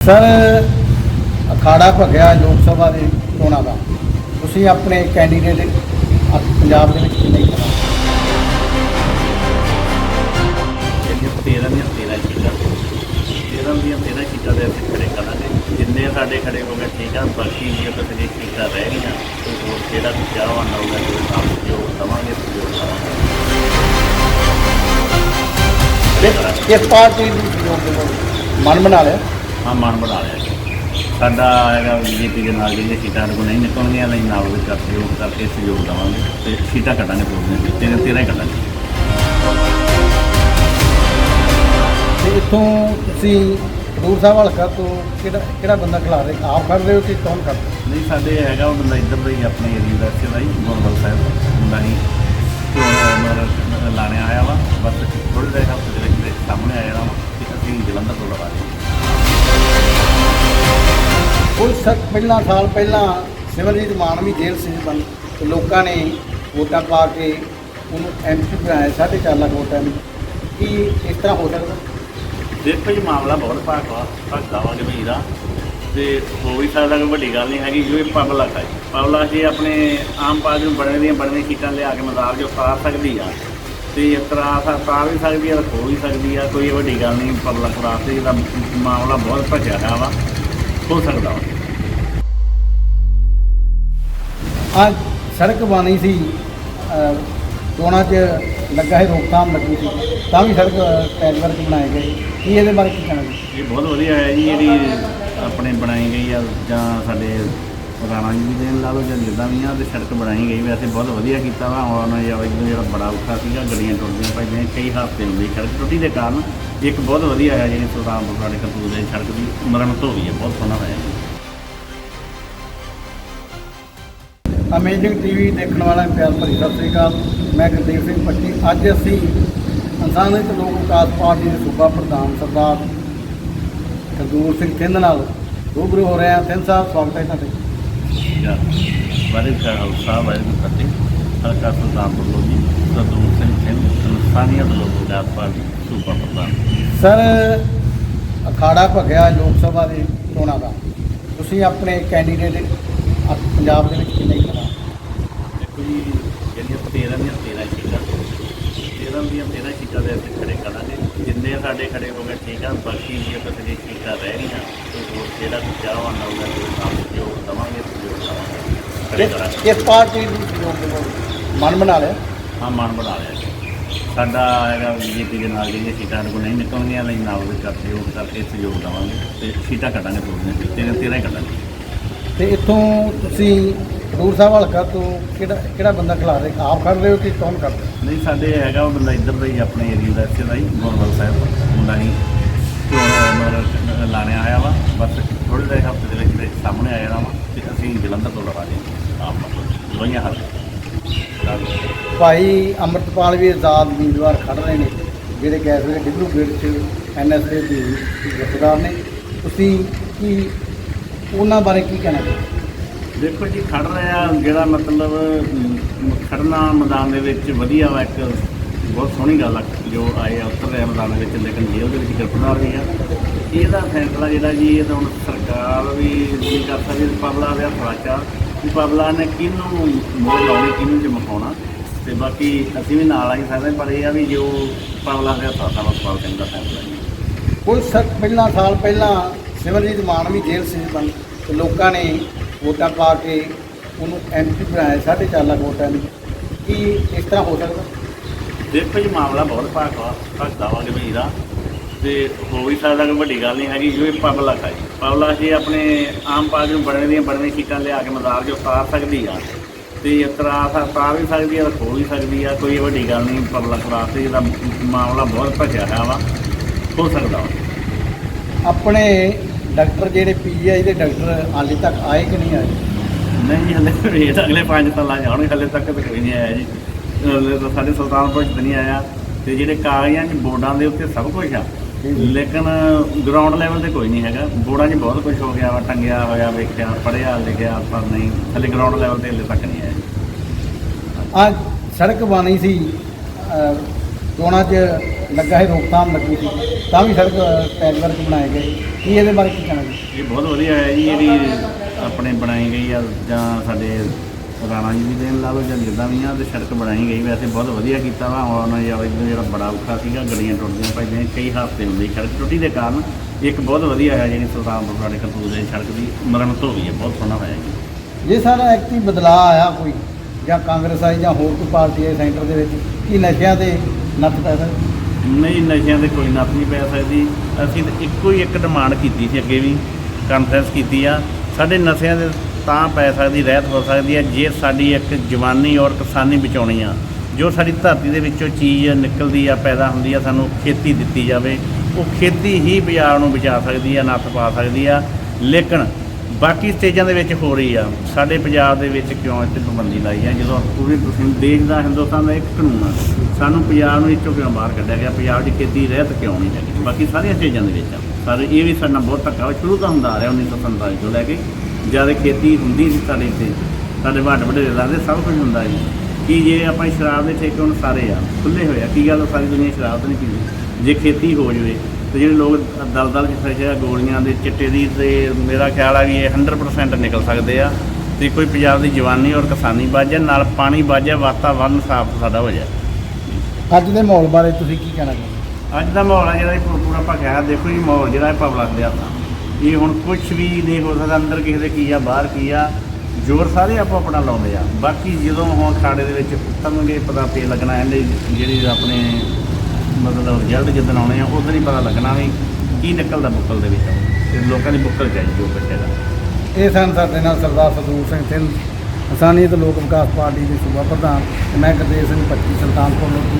Sir ਅਖਾੜਾ ਭਗਿਆ ਲੋਕ ਸਭਾ ਦੇ ਚੋਣਾਂ ਦਾ। ਤੁਸੀਂ ਆਪਣੇ ਕੈਂਡੀਡੇਟ ਪੰਜਾਬ ਦੇ ਵਿੱਚ ਕਿੰਨੇ 13 ਦੀਆਂ 13 ਸੀਟਾਂ 13 ਦੀਆਂ 13 ਸੀਟਾਂ ਦੇ ਅਸੀਂ ਖੜੇ ਕਰਾਂਗੇ। ਜਿੰਨੇ ਸਾਡੇ ਖੜੇ ਹੋ ਗਏ ਠੀਕ ਆ ਬਾਕੀ ਜੇ ਸੀਟਾਂ ਰਹਿ ਗਈਆਂ ਤੇ ਹੋਰ ਜਿਹੜਾ ਵੀ ਚਾਹਵਾਨ ਹੋਊਗਾ ਜੋ ਕੰਮ ਜੋ ਦਵਾਂਗੇ ਜੋ ਦਵਾਂਗੇ। ਕਿਸ ਪਾਰਟੀ ਮਨ ਬਣਾ ਲਿਆ। ਹਾਂ ਮਨ ਬਣਾ ਲਿਆ। ਸਾਡਾ ਹੈਗਾ ਬੀਜੇਪੀ ਦੇ ਨਾਲ ਜਿਹੜੀਆਂ ਸੀਟਾਂ ਕੋਲ ਨਹੀਂ ਨਿਕਲਣਗੀਆਂ ਨਹੀਂ ਨਾਲ ਉਹਦੇ ਕਰ ਸਹਿਯੋਗ ਕਰਕੇ ਸਹਿਯੋਗ ਦਵਾਂਗੇ ਤੇ ਸੀਟਾਂ ਕੱਢਾਂਗੇ ਪੂਰੀਆਂ ਤੇਰਾਂ ਤੇਰਾਂ ਹੀ ਕੱਢਾਂਗੇ ਤੇ ਇੱਥੋਂ ਤੁਸੀਂ ਖਡੂਰ ਸਾਹਿਬ ਹਲਕਾ ਤੋਂ ਕਿਹੜਾ ਕਿਹੜਾ ਬੰਦਾ ਖਿਲਾ ਰਹੇ ਆਪ ਕਰ ਰਹੇ ਹੋ ਕਿ ਕੌਣ ਕਰ ਰਿਹਾ? ਨਹੀਂ ਸਾਡੇ ਹੈਗਾ ਉਹ ਬੰਦਾ ਇੱਧਰ ਦਾ ਹੀ ਆਪਣੇ ਏਰੀਆ ਦਾ ਇੱਥੇ ਦਾ ਹੀ ਗੁਰਦੁਆਰਾ ਸਾਹਿਬ ਕੁਝ ਪਹਿਲਾਂ ਸਾਲ ਪਹਿਲਾਂ ਸਿਮਰਜੀਤ ਮਾਨ ਵੀ ਜੇਲ੍ਹ ਸੀ ਬੰਦ ਤੇ ਲੋਕਾਂ ਨੇ ਵੋਟਾਂ ਪਾ ਕੇ ਉਹਨੂੰ ਐਮਪੀ ਬਣਾਇਆ, ਸਾਢੇ ਚਾਰ ਲੱਖ ਵੋਟਾਂ ਨੂੰ ਕੀ ਇਸ ਤਰ੍ਹਾਂ ਹੋ ਸਕਦਾ? ਦੇਖੋ ਜੀ, ਮਾਮਲਾ ਬਹੁਤ ਭਾਗ ਵਾ ਭਗਦਾ ਵਾ ਗੰਭੀਰ ਆ। ਤੇ ਹੋ ਵੀ ਸਕਦਾ ਕੋਈ ਵੱਡੀ ਗੱਲ ਨਹੀਂ ਹੈਗੀ ਜੋ ਇਹ ਪਬਲਿਕ ਆ ਜੀ। ਪਬਲਿਕ ਜੇ ਆਪਣੇ ਆਮ ਪਾਰਟੀ ਨੂੰ ਬਣੇ ਦੀਆਂ ਬਣੀਆਂ ਸੀਟਾਂ ਲਿਆ ਕੇ ਮਜ਼ਾਰ ਜੋ ਸਾਰ ਸਕਦੀ ਆ, ਤੇ ਇਸ ਤਰ੍ਹਾਂ ਸਾਰ ਵੀ ਸਕਦੀ ਆ, ਤੇ ਖੋ ਵੀ ਸਕਦੀ ਆ, ਕੋਈ ਵੱਡੀ ਗੱਲ ਨਹੀਂ, ਪਬਲਿਕ ਵਾਸਤੇ ਇਹਦਾ ਮਾਮਲਾ ਬਹੁਤ ਭੱਜਿਆ ਹੋਇਆ ਵਾ। ਹੋ ਸਕਦਾ ਵਾ। ਆ ਸੜਕ ਬਣੀ ਸੀ ਚੋਣਾਂ 'ਚ ਲੱਗਾ ਹੈ ਰੋਕਥਾਮ ਲੱਗੀ ਸੀ। ਤਾਂ ਵੀ ਸੜਕ ਪੈਚਵਰਕ ਬਣਾਏ ਗਏ। ਕੀ ਇਹਦੇ ਬਾਰੇ ਕੀ ਕਹਿਣਾ ਜੀ? ਇਹ ਬਹੁਤ ਵਧੀਆ ਹੈ ਜੀ, ਜਿਹੜੀ ਆਪਣੇ ਬਣਾਈ ਗਈ ਆ, ਜਾਂ ਸਾਡੇ ਰਾਣਾ ਜੀ ਦੀ ਦੇਣ ਲਾ ਲਓ, ਜਾਂ ਜਿੱਦਾਂ ਵੀ ਆ, ਤੇ ਸੜਕ ਬਣਾਈ ਗਈ। ਵੈਸੇ ਬਹੁਤ ਵਧੀਆ ਕੀਤਾ ਵਾ, ਆਉਣ ਜਾਵੇ ਜਿਹੜਾ ਬੜਾ ਔਖਾ ਸੀਗਾ, ਗੱਡੀਆਂ ਟੁੱਟਦੀਆਂ ਪਈਆਂ, ਕਈ ਹਾਦਸੇ ਹੁੰਦੇ ਸੜਕ ਟੁੱਟੀ ਦੇ ਕਾਰਨ ਇੱਕ ਬਹੁਤ ਵਧੀਆ ਹੈ, ਜਿਹੜੀ ਸੁਲਤਾਨਪੁਰ ਸਾਡੇ ਕਪੂਰ ਦੇ ਸੜਕ ਦੀ ਮੁਰੰਮਤ ਹੋ ਗਈ ਹੈ, ਬਹੁਤ ਸੋਹਣਾ ਹੋਇਆ ਅਮੇਜ਼ਿੰਗ ਟੀਵੀ ਦੇਖਣ ਵਾਲਾ ਪਿਆਰ ਭਰੀ ਸਤਿ ਸ੍ਰੀ ਅਕਾਲ। ਮੈਂ ਗੁਰਦੇਵ ਸਿੰਘ ਪੱਟੀ। ਅੱਜ ਅਸੀਂ ਇਨਸਾਨੀਅਤ ਲੋਕ ਵਿਕਾਸ ਪਾਰਟੀ ਦੇ ਸੂਬਾ ਪ੍ਰਧਾਨ ਸਰਦਾਰ ਕਰਦੂਰ ਸਿੰਘ ਥਿੰਦ ਨਾਲ ਰੂਬਰੂ ਹੋ ਰਹੇ ਹਾਂ। ਥਿੰਦ ਸਾਹਿਬ ਸਵਾਗਤ ਹੈ ਤੁਹਾਡਾ। ਜਾਂ ਵਾਹਿਗੁਰੂ ਖਾਲਸਾ ਵਾਹਿਗੁਰੂ ਫਤਿਹ। ਹਲਕਾ ਸੁਲਤਾਨਪੁਰ ਲੋਧੀ ਸਰਦੂਰ ਸਿੰਘ ਸਿੰਘ ਇਨਸਾਨੀਅਤ ਲੋਕ ਵਿਕਾਸ ਪਾਰਟੀ ਸੂਬਾ ਪ੍ਰਧਾਨ। ਸਰ ਅਖਾੜਾ ਭਗਿਆ ਲੋਕ ਸਭਾ ਦੇ ਚੋਣਾਂ ਦਾ। ਤੁਸੀਂ ਆਪਣੇ ਕੈਂਡੀਡੇਟ ਪੰਜਾਬ ਦੇ ਵਿੱਚ ਕਿੰਨੇ ਕਰਾ ਜਿਹੜੀਆਂ 13 ਦੀਆਂ 13 ਸੀਟਾਂ 13 ਦੀਆਂ 13 ਸੀਟਾਂ ਦੇ ਅਸੀਂ ਖੜੇ ਕਰਾਂਗੇ। ਜਿੰਨੇ ਸਾਡੇ ਖੜੇ ਹੋ ਗਏ ਠੀਕ ਆ ਬਾਕੀ ਜੇ ਕਿਸੇ ਦੀ ਸੀਟਾਂ ਰਹਿ ਗਈਆਂ ਤੇ ਹੋਰ ਜਿਹੜਾ ਵੀ ਕੰਮ ਜੋ ਦਵਾਂਗੇ ਜੋ ਦਵਾਂਗੇ ਖੜੇ ਕਰਾਂਗੇ। ਕਿਸ ਪਾਰਟੀ ਨੂੰ ਮਨ ਬਣਾ ਲਿਆ? ਹਾਂ ਮਨ ਬਣਾ ਲਿਆ। ਸਾਡਾ ਹੈਗਾ ਬੀਜੇਪੀ ਦੇ ਨਾਲ ਜਿਹੜੀਆਂ ਸੀਟਾਂ ਕੋਲ ਨਹੀਂ ਨਿਕਲਣਗੀਆਂ ਨਹੀਂ ਨਾਲ ਉਹਦੇ ਕਰ ਸਹਿਯੋਗ ਕਰਕੇ ਸਹਿਯੋਗ ਦਵਾਂਗੇ ਤੇ ਸੀਟਾਂ ਕੱਢਾਂਗੇ ਪੂਰੀਆਂ ਤੇਰਾਂ ਤੇਰਾਂ ਹੀ ਕੱਢਾਂਗੇ। ਤੇ ਇੱਥੋਂ ਤੁਸੀਂ ਖਡੂਰ ਸਾਹਿਬ ਹਲਕਾ ਤੋਂ ਕਿਹੜਾ ਕਿਹੜਾ ਬੰਦਾ ਖਿਲਾ ਰਹੇ? ਆਪ ਕਰ ਰਹੇ ਹੋ ਕਿ ਕੌਣ ਕਰ ਰਿਹਾ? ਨਹੀਂ ਸਾਡੇ ਹੈਗਾ ਉਹ ਬੰਦਾ ਇੱਧਰ ਦਾ ਹੀ ਆਪਣੇ ਏਰੀਆ ਦਾ ਇੱਥੇ ਦਾ ਹੀ ਗੁਰਦੁਆਰਾ ਸਾਹਿਬ ਦਾ ਮੁੰਡਾ ਹੀ। ਮਰ ਲਾਣੇ ਆਇਆ ਵਾ ਬਸ ਥੋੜੇ ਜਿਹੇ ਹਫ਼ਤੇ ਦੇ ਵਿੱਚ ਦੇ ਸਾਹਮਣੇ ਆ ਜਾਣਾ ਵਾ ਤੇ ਅਸੀਂ ਜਲੰਧਰ ਤੋਂ ਲਵਾ ਰਹੇ ਆਪ ਮਤਲਬ ਦਵਾਈਆਂ ਹੱਲ ਭਾਈ ਅੰਮ੍ਰਿਤਪਾਲ ਵੀ ਆਜ਼ਾਦ ਉਮੀਦਵਾਰ ਖੜ ਰਹੇ ਨੇ ਜਿਹੜੇ ਗੈਸ ਵੇਲੇ ਡਿਬਰੂਗੜ੍ਹ ਚ ਐਨਐਸਏ ਦੇ ਜਥੇਦਾਰ ਨੇ। ਤੁਸੀਂ ਕੀ ਉਹਨਾਂ ਬਾਰੇ ਕੀ ਕਹਿਣਾ ਚਾਹੁੰਦੇ ਦੇਖੋ ਜੀ ਖੜ ਰਿਹਾ ਜਿਹੜਾ ਮਤਲਬ ਅਮ, ਖੜਨਾ ਮੈਦਾਨ ਦੇ ਵਿੱਚ ਵਧੀਆ ਵਾ ਇੱਕ ਬਹੁਤ ਸੋਹਣੀ ਗੱਲ ਆ ਜੋ ਆਏ ਆ ਉਤਰ ਰਿਹਾ ਮੈਦਾਨ ਦੇ ਵਿੱਚ ਲੇਕਿਨ ਜੇਲ੍ਹ ਦੇ ਵਿੱਚ ਗ੍ਰਿਫਤਾਰ ਵੀ ਆ। ਇਹਦਾ ਫੈਸਲਾ ਜਿਹੜਾ ਜੀ ਇਹ ਤਾਂ ਹੁਣ ਸਰਕਾਰ ਵੀ ਨਹੀਂ ਕਰ ਸਕਦੀ ਪਬਲਾ ਦੇ ਹੱਥਾਂ ਕਿ ਪਬਲਾ ਨੇ ਕਿਹਨੂੰ ਮੋੜ ਲਾਉਣੀ ਕਿਹਨੂੰ ਚਮਕਾਉਣਾ ਤੇ ਬਾਕੀ ਅਸੀਂ ਵੀ ਨਾਲ ਆ ਹੀ ਸਕਦੇ ਪਰ ਇਹ ਆ ਵੀ ਜੋ ਪਬਲਾ ਦੇ ਹੱਥਾਂ ਦਾ ਸਵਾਲ ਕਹਿੰਦਾ ਫੈਸਲਾ ਜੀ ਕੁਝ ਸਕ ਪਹਿਲਾਂ ਸਾਲ ਪਹਿਲਾਂ ਸਿਮਰਜੀਤ ਮਾਨ ਵੀ ਜੇਲ੍ਹ ਸੀ ਬੰਦ ਲੋਕਾਂ ਨੇ ਵੋਟਾਂ ਪਾ ਕੇ ਉਹਨੂੰ ਐਮਪੀ ਬਣਾਇਆ ਸਾਢੇ ਚਾਰ ਲੱਖ ਵੋਟਾਂ ਨੂੰ। ਕੀ ਇਸ ਤਰ੍ਹਾਂ ਹੋ ਸਕਦਾ? ਦੇਖੋ ਜੀ ਮਾਮਲਾ ਬਹੁਤ ਭਾਗ ਵਾ ਭਗਦਾ ਵਾ ਗੰਭੀਰ ਆ। ਤੇ ਹੋ ਵੀ ਸਕਦਾ ਕੋਈ ਵੱਡੀ ਗੱਲ ਨਹੀਂ ਹੈਗੀ ਜੋ ਇਹ ਪਬਲਿਕ ਜੀ। ਪਬਲਿਕ ਜੇ ਆਪਣੇ ਆਮ ਪਾਰਟੀ ਨੂੰ ਬਣੇ ਦੀਆਂ ਬਣੀਆਂ ਸੀਟਾਂ ਲਿਆ ਕੇ ਮਜ਼ਾਰ ਜੋ ਸਾਰ ਸਕਦੀ ਆ। ਤੇ ਸਾ- ਸਾਰ ਵੀ ਸਕਦੀ ਆ ਖੋ ਵੀ ਸਕਦੀ ਆ ਕੋਈ ਵੱਡੀ ਗੱਲ ਨਹੀਂ ਪਬਲਿਕ ਵਾਸਤੇ ਇਹਦਾ ਮਾਮਲਾ ਬਹੁਤ ਭੱਜਿਆ ਹੋਇਆ ਵਾ। ਹੋ ਸਕਦਾ ਵਾ। ਆਪਣੇ ਡਾਕਟਰ ਜਿਹੜੇ ਪੀਜੀਆਈ ਦੇ ਡਾਕਟਰ ਹਾਲੇ ਤੱਕ ਆਏ ਕਿ ਨਹੀਂ ਆਏ? ਨਹੀਂ ਹਲੇ ਵੇਟ ਅਗਲੇ 5 ਸਾਲਾਂ ਜਾਣਗੇ ਹਲੇ ਤੱਕ ਤਾਂ ਕੋਈ ਨਹੀਂ ਆਇਆ ਜੀ। ਹਲੇ ਤਾਂ ਸਾਡੇ ਸੁਲਤਾਨਪੁਰ ਚ ਨਹੀਂ ਆਇਆ। ਤੇ ਜਿਹੜੇ ਕਾਗਜ਼ਾਂ 'ਚ ਬੋਰਡਾਂ ਦੇ ਉੱਤੇ ਸਭ ਕੁਝ ਆ। ਲੇਕਿਨ ਗਰਾਊਂਡ ਲੈਵਲ ਤੇ ਕੋਈ ਨਹੀਂ ਹੈਗਾ। ਬੋਰਡਾਂ 'ਚ ਬਹੁਤ ਕੁਝ ਹੋ ਗਿਆ ਵਾ ਟੰਗਿਆ ਹੋਇਆ ਵੇਖਿਆ ਪੜਿਆ ਲਿਖਿਆ ਪਰ ਨਹੀਂ ਹਲੇ ਗਰਾਊਂਡ ਲੈਵਲ ਤੇ ਹਲੇ ਤੱਕ ਨਹੀਂ ਆਇਆ। ਆ ਸੜਕ ਬਣੀ ਸੀ ਚੋਣਾਂ 'ਚ ਲੱਗਾ ਸੀ ਰੋਕਥਾਮ ਲੱਗੀ ਸੀ। ਤਾਂ ਵੀ ਸੜਕ ਪੈਚ ਵਰਕ ਬਣਾਏ ਗਏ। ਕੀ ਇਹਦੇ ਬਾਰੇ ਕੀ ਕਹਿਣਾ ਜੀ? ਇਹ ਬਹੁਤ ਵਧੀਆ ਹੈ ਜੀ ਜਿਹੜੀ ਆਪਣੇ ਬਣਾਈ ਗਈ ਆ ਜਾਂ ਸਾਡੇ ਰਾਣਾ ਜੀ ਦੀ ਦੇਣ ਲਾ ਲਓ ਜਾਂ ਜਿੱਦਾਂ ਵੀ ਆ ਤੇ ਸੜਕ ਬਣਾਈ ਗਈ। ਵੈਸੇ ਬਹੁਤ ਵਧੀਆ ਕੀਤਾ ਵਾ ਆਉਣ ਵਾਲੇ ਜਿਹੜਾ ਬੜਾ ਔਖਾ ਸੀਗਾ ਗੱਡੀਆਂ ਟੁੱਟਦੀਆਂ ਪੈਂਦੀਆਂ ਕਈ ਹਾਦਸੇ ਹੁੰਦੇ ਸੜਕ ਟੁੱਟੀ ਦੇ ਕਾਰਨ ਇੱਕ ਬਹੁਤ ਵਧੀਆ ਹੈ ਜਿਹੜੀ ਸੁਲਤਾਨਪੁਰ ਸਾਡੇ ਕਪੂਰ ਦੀ ਸੜਕ ਦੀ ਮੁਰੰਮਤ ਹੋ ਗਈ ਹੈ। ਬਹੁਤ ਸੋਹਣਾ ਹੋਇਆ ਜੀ। ਜੇ ਸਾਰਾ ਐਕਟਿਵ ਬਦਲਾਅ ਆਇਆ ਕੋਈ ਜਾਂ ਕਾਂਗਰਸ ਆਈ ਜਾਂ ਹੋਰ ਕੋਈ ਪਾਰਟੀ ਆਈ ਸੈਂਟਰ ਦੇ ਵਿੱਚ ਕੀ ਨਸ਼ਿਆਂ ਤੇ ਨੱਥ ਪੈ ਸਕਦੀ? ਨਹੀਂ, ਨਸ਼ਿਆਂ ਦੇ ਕੋਈ ਨੱਥ ਨਹੀਂ ਪੈ ਸਕਦੀ। ਅਸੀਂ ਤਾਂ ਇੱਕੋ ਹੀ ਇੱਕ ਡਿਮਾਂਡ ਕੀਤੀ ਸੀ ਅੱਗੇ ਵੀ ਕਾਨਫਰੰਸ ਕੀਤੀ ਆ। ਸਾਡੇ ਨਸ਼ਿਆਂ ਦੇ ਤਾਂ ਪੈ ਸਕਦੀ, ਰਹਿਤ ਹੋ ਸਕਦੀ ਹੈ ਜੇ ਸਾਡੀ ਇੱਕ ਜਵਾਨੀ ਔਰ ਕਿਸਾਨੀ ਬਚਾਉਣੀ ਆ। ਜੋ ਸਾਡੀ ਧਰਤੀ ਦੇ ਵਿੱਚੋਂ ਚੀਜ਼ ਨਿਕਲਦੀ ਆ, ਪੈਦਾ ਹੁੰਦੀ ਆ, ਸਾਨੂੰ ਖੇਤੀ ਦਿੱਤੀ ਜਾਵੇ, ਉਹ ਖੇਤੀ ਹੀ ਪੰਜਾਬ ਨੂੰ ਬਚਾ ਸਕਦੀ ਆ, ਨੱਥ ਪਾ ਸਕਦੀ ਆ। ਲੇਕਿਨ ਬਾਕੀ ਸਟੇਜਾਂ ਦੇ ਵਿੱਚ ਹੋ ਰਹੀ ਆ। ਸਾਡੇ ਪੰਜਾਬ ਦੇ ਵਿੱਚ ਕਿਉਂ ਇੱਥੇ ਪਾਬੰਦੀ ਲਾਈ ਆ? ਜਦੋਂ ਪੂਰੇ ਦੇਸ਼ ਦਾ ਹਿੰਦੁਸਤਾਨ ਦਾ ਇੱਕ ਕਾਨੂੰਨ ਆ। ਸਾਨੂੰ ਪੰਜਾਬ ਨੂੰ ਇੱਥੋਂ ਕਿਉਂ ਬਾਹਰ ਕੱਢਿਆ ਗਿਆ? ਪੰਜਾਬ ਦੀ ਖੇਤੀ ਰਹਿਤ ਕਿਉਂ ਨਹੀਂ ਹੈਗੀ? ਬਾਕੀ ਸਾਰੀਆਂ ਸਟੇਜਾਂ ਦੇ ਵਿੱਚ ਆ। ਸਾਰੇ ਇਹ ਵੀ ਸਾਡਾ ਬਹੁਤ ਧੱਕਾ ਸ਼ੁਰੂ ਤੋਂ ਹੁੰਦਾ ਆ ਰਿਹਾ 1947 ਤੋਂ ਲੈ ਕੇ। ਜਦ ਖੇਤੀ ਹੁੰਦੀ ਸੀ ਸਾਡੇ ਇੱਥੇ, ਸਾਡੇ ਵੱਡ ਵਡੇਰੇ ਦੱਸਦੇ ਸਭ ਕੁਝ ਹੁੰਦਾ ਜੀ ਕਿ ਜੇ ਆਪਾਂ ਸ਼ਰਾਬ ਦੇ ਠੇਕੇ ਹੁਣ ਸਾਰੇ ਆ ਖੁੱਲੇ ਹੋਏ ਆ। ਕੀ ਗੱਲ ਸਾਰੀ ਦੁਨੀਆ ਸ਼ਰਾਬ ਤਾਂ ਨਹੀਂ ਪੀਂਦੀ। ਜੇ ਖੇਤੀ ਹੋ ਜਵੇ ਤੇ ਜਿਹੜੇ ਲੋਕ ਦਲਦਲ ਚ ਫਸੇ ਆ ਗੋਲੀਆਂ ਦੇ ਚਿੱਟੇ ਦੀ ਤੇ ਮੇਰਾ ਖਿਆਲ ਆ ਵੀ ਇਹ 100% ਨਿਕਲ ਸਕਦੇ ਆ। ਤੇ ਕੋਈ ਪੰਜਾਬ ਦੀ ਜਵਾਨੀ ਔਰ ਕਿਸਾਨੀ ਬਾਜੇ ਨਾਲ ਪਾਣੀ ਬਾਜੇ ਵਾਤਾਵਰਨ ਸਾਫ਼ ਸਾਡਾ ਹੋ ਜਾਏ। ਅੱਜ ਦੇ ਮਾਹੌਲ ਬਾਰੇ ਤੁਸੀਂ ਕੀ ਕਹਿਣਾ ਚਾਹੁੰਦੇ ਅੱਜ ਦਾ ਮਾਹੌਲ ਆ ਜਿਹੜਾ ਇਹ ਪੂਰਾ ਭਖਿਆ ਦੇਖੋ ਜੀ ਮਾਹੌਲ ਜਿਹੜਾ ਇਹ ਪਬਲਿਕ ਦੇ ਹੱਥਾਂ। ਇਹ ਹੁਣ ਕੁਝ ਵੀ ਨਹੀਂ ਹੋ ਸਕਦਾ ਅੰਦਰ ਕਿਸੇ ਦੇ ਕੀ ਆ ਬਾਹਰ ਕੀ ਆ ਜ਼ੋਰ ਸਾਰੇ ਆਪੋ ਆਪਣਾ ਲਾਉਂਦੇ ਆ। ਬਾਕੀ ਜਦੋਂ ਹੁਣ ਖਾੜੇ ਦੇ ਵਿੱਚ ਉਤਰਨਗੇ ਪਤਾ ਪੇ ਲੱਗਣਾ ਇਹਦੇ ਜਿਹੜੀ ਆਪਣੇ ਮਤਲਬ ਰਿਜ਼ਲਟ ਜਿੱਦਣ ਆਉਣੇ ਆ, ਉਦੋਂ ਹੀ ਪਤਾ ਲੱਗਣਾ ਵੀ ਕੀ ਨਿਕਲਦਾ ਬੁੱਕਲ ਦੇ ਵਿੱਚੋਂ। ਤੇ ਲੋਕਾਂ ਦੀ ਬੁੱਕਲ ਚਾਹੀਦੀ ਉਹ ਬੱਚੇ ਦਾ। ਇਹ ਸਨ ਸਾਡੇ ਨਾਲ ਸਰਦਾਰ ਸਤੂਰ ਸਿੰਘ ਸਿੰਘ ਇਨਸਾਨੀਅਤ ਲੋਕ ਵਿਕਾਸ ਪਾਰਟੀ ਦੇ ਸੂਬਾ ਪ੍ਰਧਾਨ ਤੇ ਮੈਂ ਗੁਰਦੇਵ ਸਿੰਘ ਪੱਟੀ ਸੁਲਤਾਨਪੁਰ ਲੋਕੀ